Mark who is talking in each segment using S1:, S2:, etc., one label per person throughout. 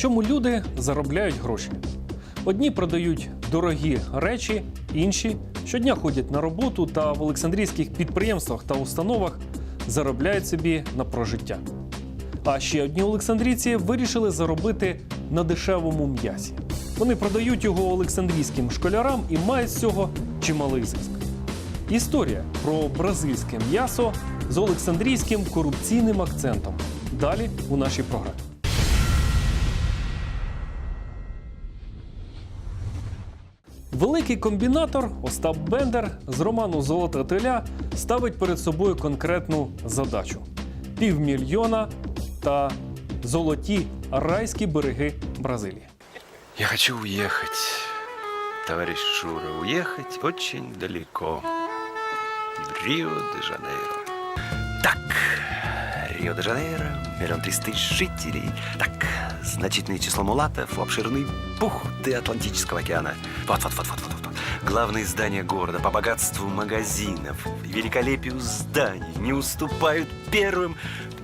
S1: чому люди заробляють гроші. Одні продають дорогі речі, інші щодня ходять на роботу та в олександрійських підприємствах та установах заробляють собі на прожиття. А ще одні олександрійці вирішили заробити на дешевому м'ясі. Вони продають його олександрійським школярам і мають з цього чималий зиск. Історія про бразильське м'ясо з олександрійським корупційним акцентом. Далі у нашій програмі. Великий комбінатор Остап Бендер з роману Золота теля ставить перед собою конкретну задачу: півмільйона та золоті райські береги Бразилії.
S2: Я хочу уехать, товарищ Шура, уехать очень далеко. В Рио-де-Жанейро. Так, Рио-де-Жанейро, миллион триста жителей. Так, значительное число мулатов, обширные бухты Атлантического океана. Вот, вот, вот, вот, вот, вот. Главные здания города по богатству магазинов и великолепию зданий не уступают первым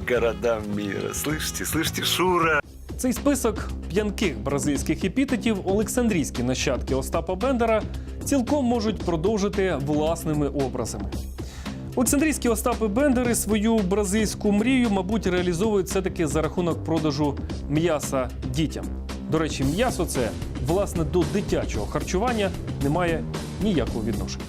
S2: городам мира. Слышите, слышите, Шура?
S1: Цей список п'янких бразильських епітетів олександрійські нащадки Остапа Бендера цілком можуть продовжити власними образами. Олександрійські Остапи Бендери свою бразильську мрію, мабуть, реалізовують все-таки за рахунок продажу м'яса дітям. До речі, м'ясо це власне до дитячого харчування не має ніякого відношення.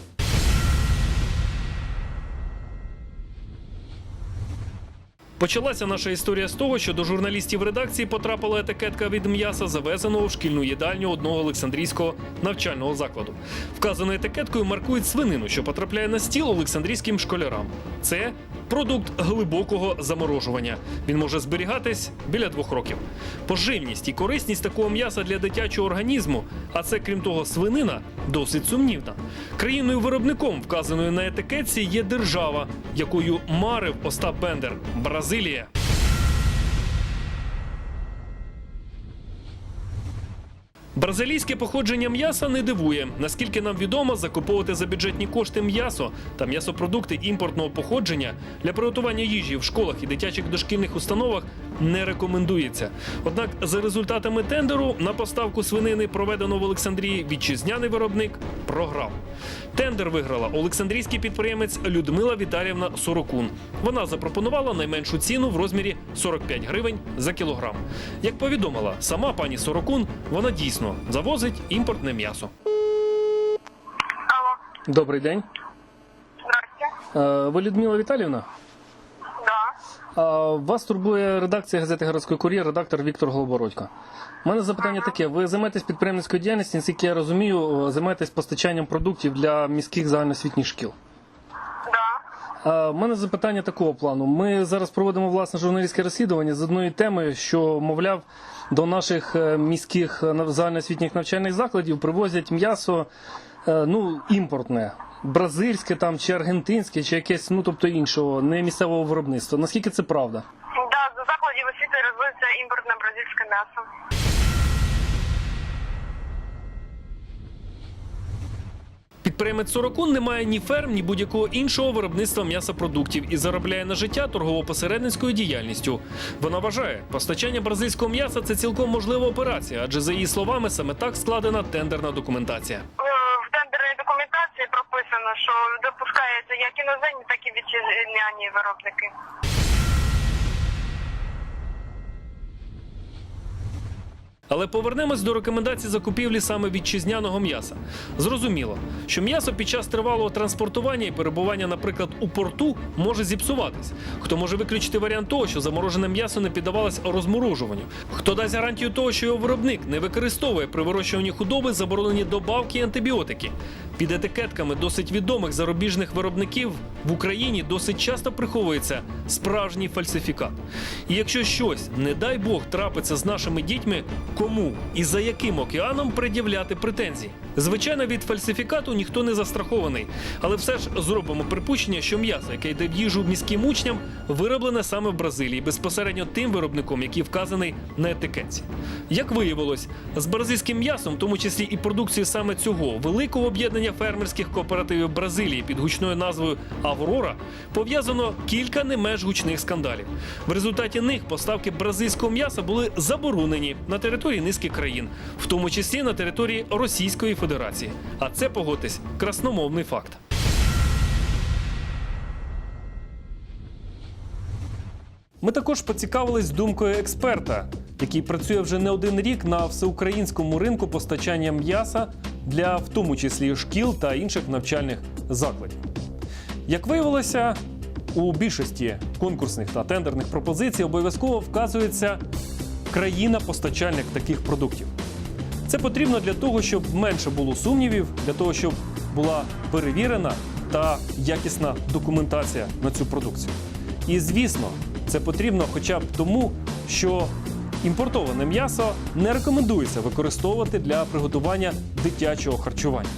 S1: Почалася наша історія з того, що до журналістів редакції потрапила етикетка від м'яса, завезеного в шкільну їдальню одного Олександрійського навчального закладу. Вказаною етикеткою маркують свинину, що потрапляє на стіл олександрійським школярам. Це продукт глибокого заморожування. Він може зберігатись біля двох років. Поживність і корисність такого м'яса для дитячого організму, а це крім того, свинина досить сумнівна. Країною виробником вказаною на етикетці є держава, якою марив Остап Бендер Бразилія. Бразилійське походження м'яса не дивує. Наскільки нам відомо, закуповувати за бюджетні кошти м'ясо та м'ясопродукти імпортного походження для приготування їжі в школах і дитячих дошкільних установах не рекомендується. Однак, за результатами тендеру на поставку свинини, проведеного в Олександрії, вітчизняний виробник програв. Тендер виграла олександрійський підприємець Людмила Віталіївна Сорокун. Вона запропонувала найменшу ціну в розмірі 45 гривень за кілограм. Як повідомила сама пані Сорокун, вона дійсно завозить імпортне м'ясо.
S3: Алло,
S1: Добрий день.
S3: здрасте.
S1: Е, Ви Людмила Віталіївна?
S3: Да.
S1: А, Вас турбує редакція газети «Городський кур'єр», редактор Віктор Голобородько. У мене запитання таке: ви займаєтесь підприємницькою діяльністю, наскільки я розумію, е, займаєтесь постачанням продуктів для міських загальноосвітніх шкіл. У мене запитання такого плану. Ми зараз проводимо власне журналістське розслідування з одної теми, що, мовляв, до наших е, міських е, загальноосвітніх навчальних закладів привозять м'ясо е, ну, імпортне. Бразильське там чи аргентинське, чи якесь, ну тобто іншого, не місцевого виробництва. Наскільки це правда?
S3: Да, до закладів освіти розводиться імпортне бразильське м'ясо.
S1: Підприємець Сорокун не має ні ферм, ні будь-якого іншого виробництва м'ясопродуктів і заробляє на життя торгово-посередницькою діяльністю. Вона вважає, постачання бразильського м'яса це цілком можлива операція, адже за її словами саме так складена тендерна документація.
S3: Е, В тендерній документації прописано, що допускаються як іноземні, так і вітчизняні виробники.
S1: Але повернемось до рекомендацій закупівлі саме вітчизняного м'яса. Зрозуміло, що м'ясо під час тривалого транспортування і перебування, наприклад, у порту може зіпсуватись. Хто може виключити варіант того, що заморожене м'ясо не піддавалось розморожуванню? Хто дасть гарантію того, що його виробник не використовує при вирощуванні худоби заборонені добавки і антибіотики? Під етикетками досить відомих зарубіжних виробників в Україні досить часто приховується справжній фальсифікат. І якщо щось, не дай Бог, трапиться з нашими дітьми, кому і за яким океаном пред'являти претензії? Звичайно, від фальсифікату ніхто не застрахований, але все ж зробимо припущення, що м'ясо, яке йде в їжу міським учням, вироблене саме в Бразилії, безпосередньо тим виробником, який вказаний на етикетці. Як виявилось, з бразильським м'ясом, в тому числі і продукцією саме цього великого об'єднання фермерських кооперативів Бразилії під гучною назвою Аврора, пов'язано кілька не менш гучних скандалів. В результаті них поставки бразильського м'яса були заборонені на території низки країн, в тому числі на території Російської Федерації. А це погодьтесь, красномовний факт. Ми також поцікавились думкою експерта, який працює вже не один рік на всеукраїнському ринку постачання м'яса для в тому числі шкіл та інших навчальних закладів. Як виявилося, у більшості конкурсних та тендерних пропозицій обов'язково вказується країна-постачальник таких продуктів. Це потрібно для того, щоб менше було сумнівів, для того, щоб була перевірена та якісна документація на цю продукцію. І звісно, це потрібно хоча б тому, що імпортоване м'ясо не рекомендується використовувати для приготування дитячого харчування.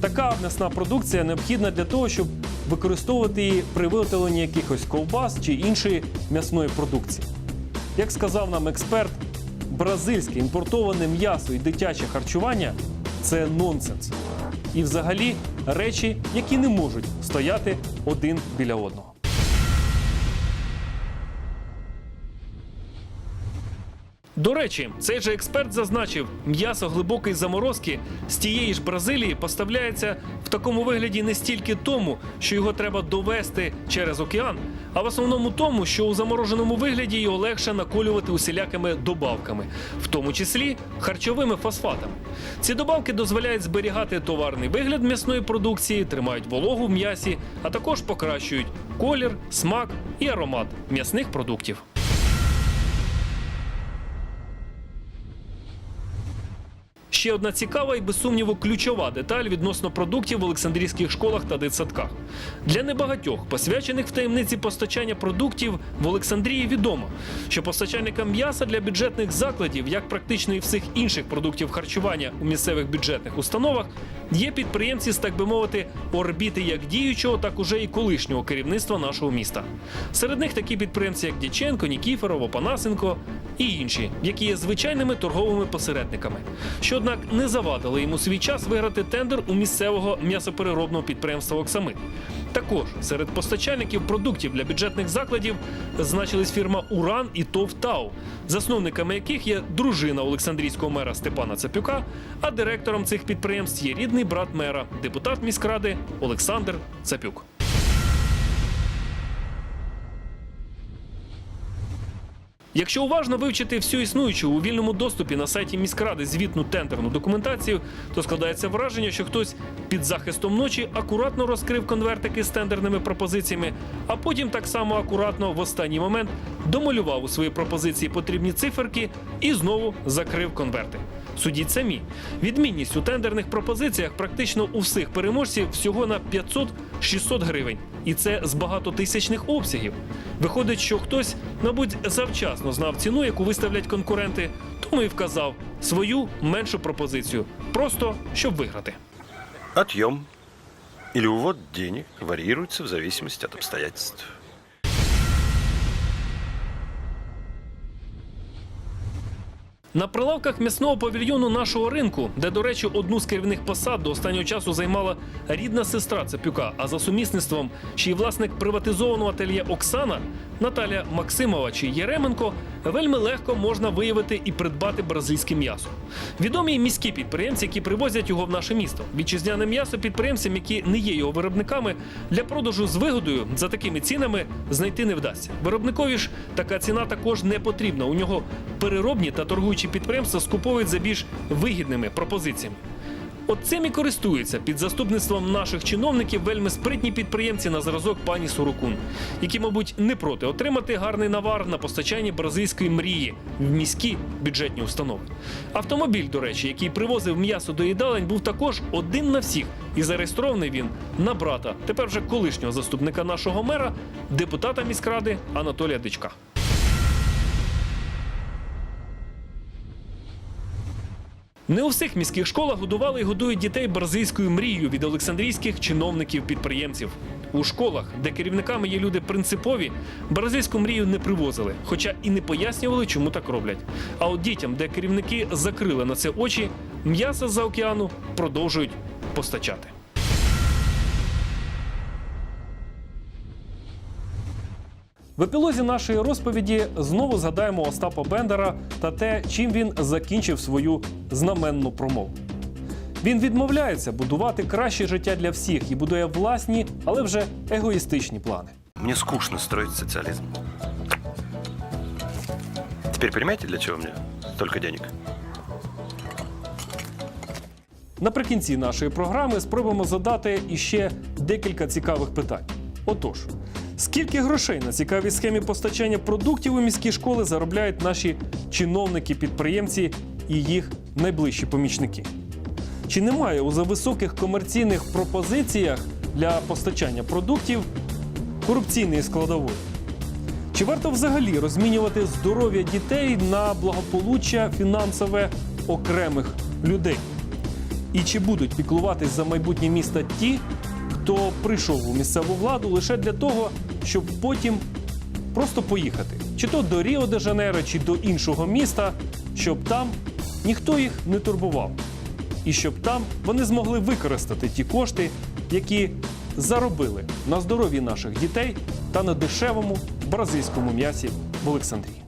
S1: Така м'ясна продукція необхідна для того, щоб використовувати її при виготовленні якихось ковбас чи іншої м'ясної продукції. Як сказав нам експерт, бразильське імпортоване м'ясо і дитяче харчування це нонсенс. І взагалі речі, які не можуть стояти один біля одного. До речі, цей же експерт зазначив, м'ясо глибокої заморозки з тієї ж Бразилії поставляється в такому вигляді не стільки тому, що його треба довести через океан, а в основному тому, що у замороженому вигляді його легше наколювати усілякими добавками, в тому числі харчовими фосфатами. Ці добавки дозволяють зберігати товарний вигляд м'ясної продукції, тримають вологу в м'ясі, а також покращують колір, смак і аромат м'ясних продуктів. Ще одна цікава і без сумніву ключова деталь відносно продуктів в Олександрійських школах та дитсадках. Для небагатьох, посвячених в таємниці постачання продуктів в Олександрії, відомо, що постачальникам м'яса для бюджетних закладів, як практично і всіх інших продуктів харчування у місцевих бюджетних установах, є підприємці з так би мовити орбіти як діючого, так уже і колишнього керівництва нашого міста. Серед них такі підприємці, як Дяченко, Нікіфоров, Опанасенко і інші, які є звичайними торговими посередниками, що однак не завадили йому свій час виграти тендер у місцевого м'ясопереробного підприємства Оксамит. Також серед постачальників продуктів для бюджетних закладів значились фірма Уран і ТОВ ТАУ, засновниками яких є дружина Олександрійського мера Степана Цапюка, а директором цих підприємств є рідний брат мера, депутат міськради Олександр Цапюк. Якщо уважно вивчити всю існуючу у вільному доступі на сайті міськради звітну тендерну документацію, то складається враження, що хтось під захистом ночі акуратно розкрив конвертики з тендерними пропозиціями, а потім так само акуратно в останній момент домалював у свої пропозиції потрібні циферки і знову закрив конверти. Судіть самі. Відмінність у тендерних пропозиціях практично у всіх переможців всього на 500-600 гривень. І це з багатотисячних обсягів. Виходить, що хтось, мабуть, завчасно знав ціну, яку виставлять конкуренти, тому і вказав свою меншу пропозицію, просто щоб виграти.
S2: Отъем или увод денег варьируется в зависимости от обстоятельств.
S1: На прилавках м'ясного павільйону нашого ринку, де, до речі, одну з керівних посад до останнього часу займала рідна сестра Цепюка, а за сумісництвом ще й власник приватизованого ательє Оксана Наталя Максимова чи Єременко, вельми легко можна виявити і придбати бразильське м'ясо. Відомі міські підприємці, які привозять його в наше місто. Вітчизняне м'ясо підприємцям, які не є його виробниками, для продажу з вигодою за такими цінами знайти не вдасться. Виробникові ж така ціна також не потрібна. У нього переробні та торгуючі підприємства скуповують за більш вигідними пропозиціями. От цим і користуються під заступництвом наших чиновників вельми спритні підприємці на зразок пані Сурокун, які, мабуть, не проти отримати гарний навар на постачанні бразильської мрії в міські бюджетні установи. Автомобіль, до речі, який привозив м'ясо до їдалень, був також один на всіх, і зареєстрований він на брата, тепер вже колишнього заступника нашого мера, депутата міськради Анатолія Дичка. Не у всіх міських школах годували і годують дітей бразильською мрією від олександрійських чиновників-підприємців. У школах, де керівниками є люди принципові, бразильську мрію не привозили, хоча і не пояснювали, чому так роблять. А от дітям, де керівники закрили на це очі, м'ясо з-за океану продовжують постачати. В епілозі нашої розповіді знову згадаємо Остапа Бендера та те, чим він закінчив свою знаменну промову. Він відмовляється будувати краще життя для всіх і будує власні, але вже егоїстичні плани.
S2: Мне скучно строить социализм. Теперь понимаете, для чего мне столько денег?
S1: Наприкінці нашої програми спробуємо задати іще декілька цікавих питань. Отож, скільки грошей на цікавій схемі постачання продуктів у міські школи заробляють наші чиновники-підприємці і їх найближчі помічники? Чи немає у зависоких комерційних пропозиціях для постачання продуктів корупційної складової? Чи варто взагалі розмінювати здоров'я дітей на благополуччя фінансове окремих людей? І чи будуть піклуватись за майбутнє міста ті, хто прийшов у місцеву владу лише для того, щоб потім просто поїхати, чи то до Ріо де Жанейро, чи до іншого міста, щоб там ніхто їх не турбував, і щоб там вони змогли використати ті кошти, які заробили на здоров'ї наших дітей та на дешевому бразильському м'ясі в Олександрії.